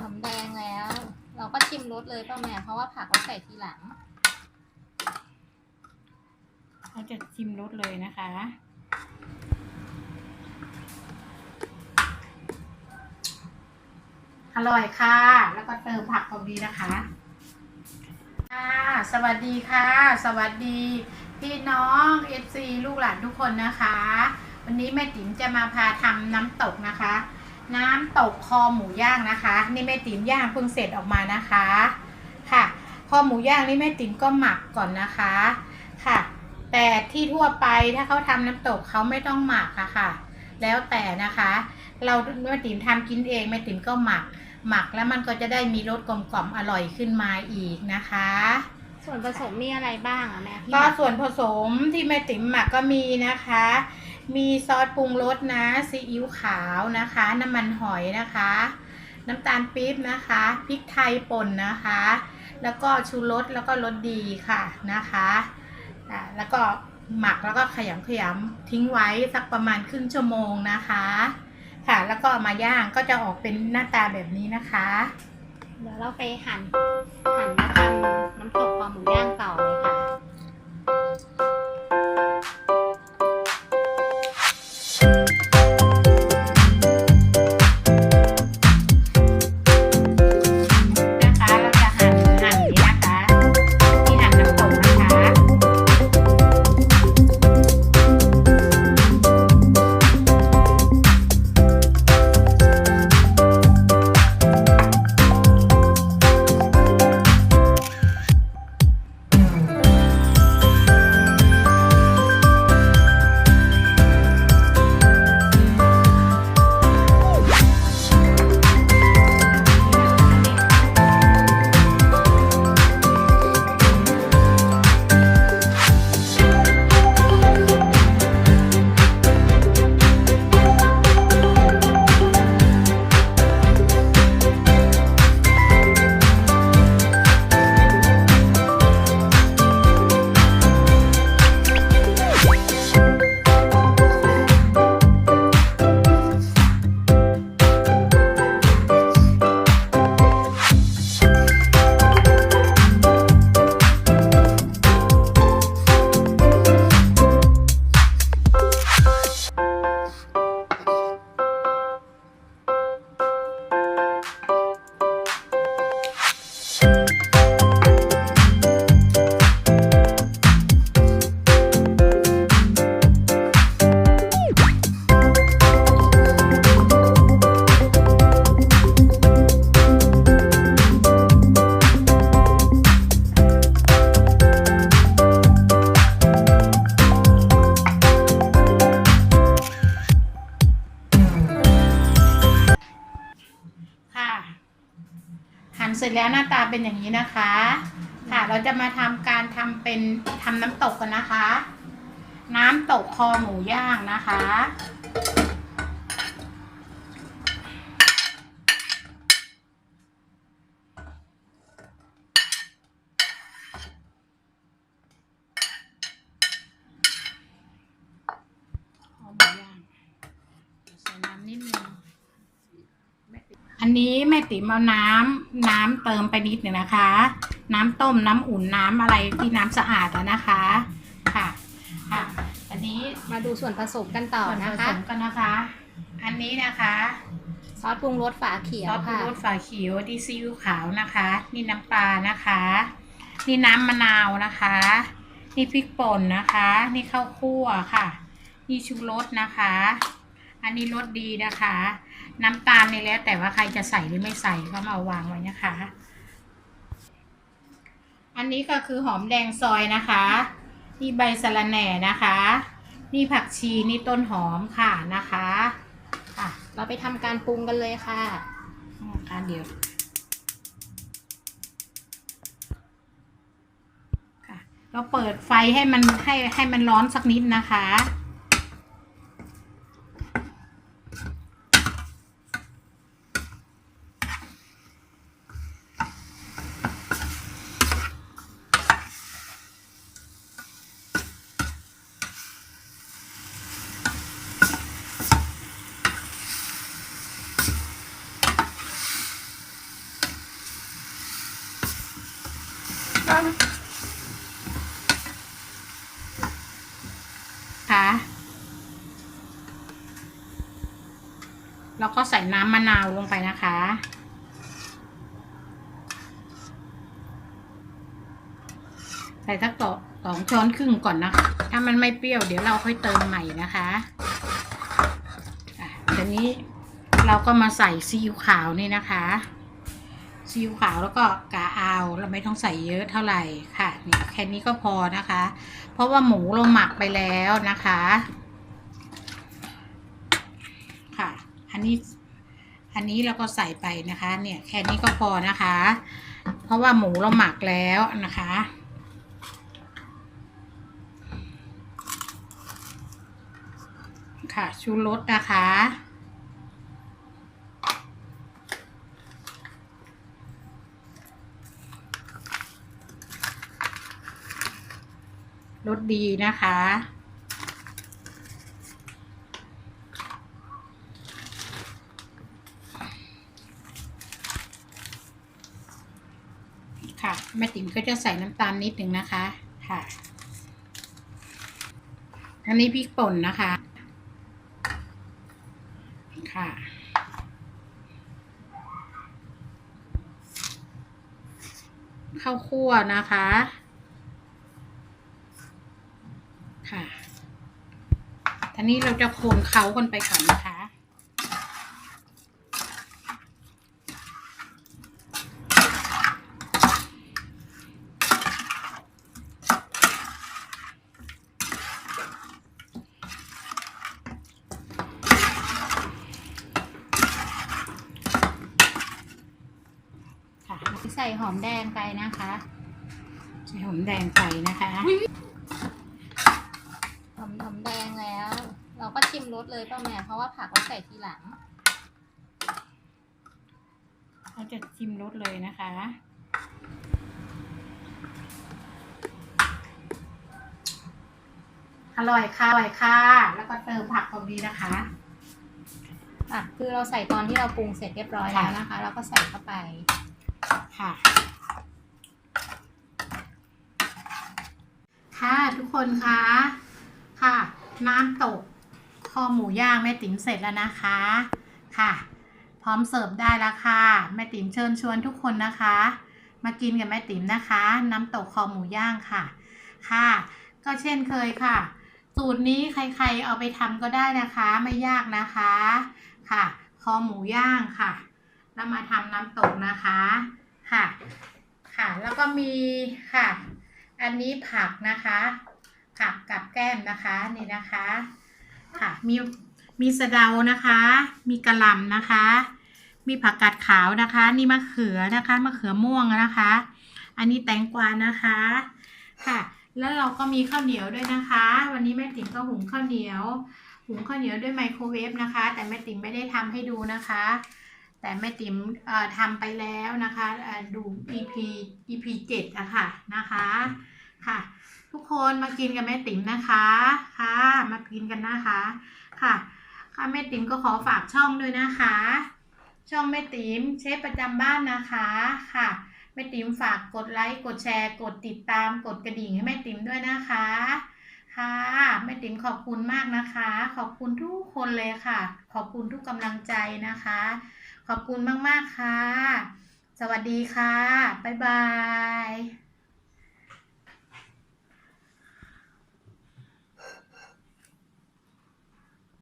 หอมแดงแล้ว เราก็ชิมรสเลยป้าแม่เพราะว่าผักเราใส่ทีหลัง เราจะชิมรสเลยนะคะ อร่อยค่ะ แล้วก็เติมผักตรงนี้นะคะ ค่ะ สวัสดีค่ะ สวัสดีพี่น้องเอซีลูกหลานทุกคนนะคะ วันนี้แม่ติ๋มจะมาพาทำน้ำตกนะคะ น้ำตกคอหมูย่างนะคะ นี่แม่ติ๋มย่างเพิ่งเสร็จออกมานะคะค่ะ คอหมูย่างนี่แม่ติ๋มก็หมักก่อนนะคะค่ะ แต่ที่ทั่วไปถ้าเขาทำน้ำตกเขาไม่ต้องหมักอะค่ะ แล้วแต่นะคะ เราแม่ติ๋มทำกินเองแม่ติ๋มก็หมัก หมักแล้วมันก็จะได้มีรสกลมกล่อมอร่อยขึ้นมาอีกนะคะ ส่วนผสมมีอะไรบ้างอะแม่ที่ก็ส่วนผสมที่แม่ติ๋มหมักก็มีนะคะ มีซอสปรุงรสนะซีอิ๊วขาวนะคะ น้ำมันหอยนะคะ น้ำตาลปี๊บนะคะพริกไทยป่นนะคะ แล้วก็ชูรสแล้วก็รสดีค่ะนะคะอ่าแล้วก็หมักแล้วก็ขยำขยำทิ้งไว้สักประมาณครึ่งชั่วโมงนะคะ ค่ะ แล้วก็มาย่างก็จะออกเป็นหน้าตาแบบนี้นะคะ เดี๋ยวเราไปหั่นหั่นมาทำน้ำตกคอหมูย่างต่อเลยค่ะนะคะ จแล้วหน้าตาเป็นอย่างนี้นะคะ ค่ะเราจะมาทำการทำเป็นทำน้ำตกกันนะคะ น้ำตกคอหมูย่างนะคะ คอหมูย่างใส่น้ำนิดนึง อันนี้แม่ติ๋มเอาน้ำน้ำเติมไปนิดหนึ่งนะคะ น้ำต้มน้ำอุ่นน้ำอะไรที่น้ำสะอาดอะนะคะค่ะค่ะ อันนี้มาดูส่วนผสมกันต่อส่วนนะผคะสมกันนะคะ อันนี้นะคะ ซอสปรุงรสฝาเขียซวอสปรุงค่ะ รสฝาเขียวดีซีอิ๊วขาวนะคะ นี่น้ำปลานะคะ นี่น้ำมะนาวนะคะ นี่พริกป่นนะคะ นี่ข้าวคั่วค่ะ นี่ชูรสนะคะ อันนี้รสดีนะคะ น้ำตาลนี่แล้ว แต่ว่าใครจะใส่หรือไม่ใส่ก็มาวางไว้นะคะ อันนี้ก็คือหอมแดงซอยนะคะ นี่ใบสะระแหน่นะคะ นี่ผักชีนี่ต้นหอมค่ะนะคะค่ะ เราไปทำการปรุงกันเลยค่ะอ่าเดี๋ยวค่ะเราเปิดไฟให้มันให้ให้มันร้อนสักนิดนะคะค่ะ แล้วก็ใส่น้ำมะนาวลงไปนะคะ ใส่สักต่อสองช้อนครึ่งก่อนนะคะ ถ้ามันไม่เปรี้ยวเดี๋ยวเราค่อยเติมใหม่นะคะอะทีนี้เราก็มาใส่ซีอิ๊วขาวนี่นะคะซีอิ๊วขาวแล้วก็กาอาวเราไม่ต้องใส่เยอะเท่าไหร่ค่ะเนี่ยแค่นี้ก็พอนะคะ เพราะว่าหมูเราหมักไปแล้วนะคะ ค่ะ อันนี้อันนี้เราก็ใส่ไปนะคะเนี่ยแค่นี้ก็พอนะคะ เพราะว่าหมูเราหมักแล้วนะคะค่ะชูรสนะคะ รสดีนะคะ ค่ะแม่ติ๋มก็จะใส่น้ำตาลนิดหนึ่งนะคะค่ะอันนี้พริกป่นนะคะ ค่ะ ข้าวคั่วนะคะ ค่ะทีนี้เราจะคนเขากันไปก่อนนะคะ ค่ะ ใส่หอมแดงไปนะคะ ใส่หอมแดงไปนะคะ หอมหอมแดงแล้ว เราก็ชิมรสเลยป้าแม่เพราะว่าผักเราใส่ทีหลัง เราจะชิมรสเลยนะคะอร่อยค่ะอร่อยค่ะ แล้วก็เติมผักตรงนี้นะคะอะคือเราใส่ตอนที่เราปรุงเสร็จเรียบร้อยแล้วนะคะ เราก็ใส่เข้าไป ค่ะ ค่ะทุกคนคะค่ะ น้ำตกคอหมูย่างแม่ติ๋มเสร็จแล้วนะคะค่ะ พร้อมเสิร์ฟได้แล้วค่ะแม่ติ๋มเชิญชวนทุกคนนะคะ มากินกับแม่ติ๋มนะคะ น้ำตกคอหมูย่างค่ะค่ะ ก็เช่นเคยค่ะ สูตรนี้ใครๆเอาไปทำก็ได้นะคะไม่ยากนะคะค่ะ คอหมูย่างค่ะ แล้วมาทำน้ำตกนะคะ ก็มีค่ะ อันนี้ผักนะคะ ผักกับแก้มนะคะนี่นะคะ ค่ะมีมีสะเดานะคะ มีกระหล่ำนะคะ มีผักกาดขาวนะคะ นี่มะเขือนะคะมะเขือม่วงนะคะ อันนี้แตงกวานะคะค่ะ แล้วเราก็มีข้าวเหนียวด้วยนะคะ วันนี้แม่ติ๋มก็หุงข้าวเหนียว หุงข้าวเหนียวด้วยไมโครเวฟนะคะ แต่แม่ติ๋มไม่ได้ทำให้ดูนะคะ แต่แม่ติ๋มทำไปแล้วนะคะดู EP EP เจ็ดอะค่ะนะคะค่ะ ทุกคนมากินกับแม่ติ๋มนะคะค่ะ มากินกันนะคะค่ะค่ะแม่ติ๋มก็ขอฝากช่องด้วยนะคะ ช่องแม่ติ๋มเชฟประจำบ้านนะคะค่ะแม่ติ๋มฝากกดไลค์กดแชร์ กดติดตามกดกระดิ่งให้แม่ติ๋มด้วยนะคะค่ะแม่ติ๋มขอบคุณมากนะคะ ขอบคุณทุกคนเลยค่ะ ขอบคุณทุกกำลังใจนะคะ ขอบคุณมาก ๆ ค่ะ สวัสดีค่ะ บ๊ายบาย